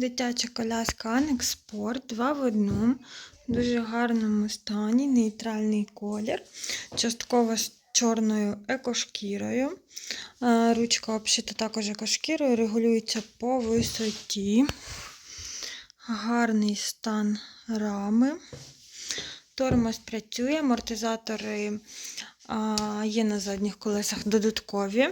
Дитяча коляска Анекс Спорт 2 в 1. В дуже гарному стані, нейтральний колір. Частково з чорною екошкірою. Ручка обшита також екошкірою, регулюється по висоті. Гарний стан рами. Тормоз працює, амортизатори є на задніх колесах додаткові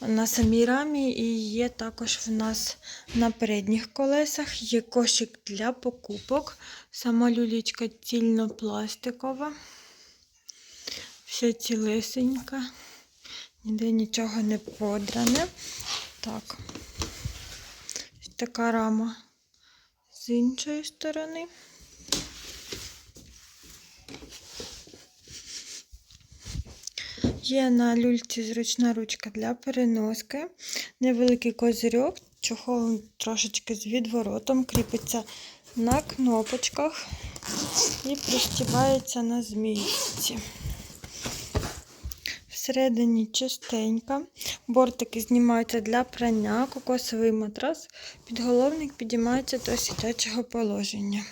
на самій рамі, і є також в нас на передніх колесах. Є кошик для покупок. Сама люлічка цільнопластикова. Все цілесенька, ніде нічого не подране. Так, ось така рама з іншої сторони. Є на люльці зручна ручка для переноски, невеликий козирьок, чохол трошечки з відворотом, кріпиться на кнопочках і пристібається на змійці. Всередині чистенька, бортики знімаються для прання, кокосовий матрас, підголовник підіймається до сидячого положення.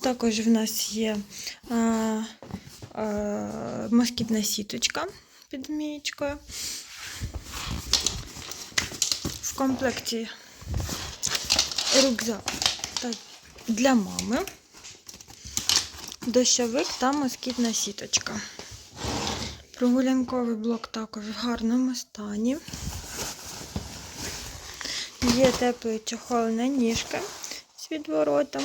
Також в нас є а, москітна сіточка під змієчкою. В комплекті рюкзак для мами, дощовик та москітна сіточка. Прогулянковий блок також в гарному стані. Є теплий чохол на ніжки з відворотом.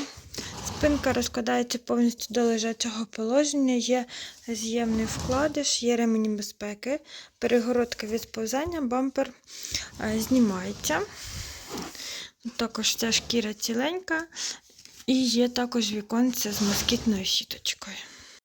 Спинка розкладається повністю до лежачого положення, є з'ємний вкладиш, є ремені безпеки, перегородка від сповзання, бампер е, знімається. Також ця шкіра ціленька. І є також віконце з москітною сіточкою.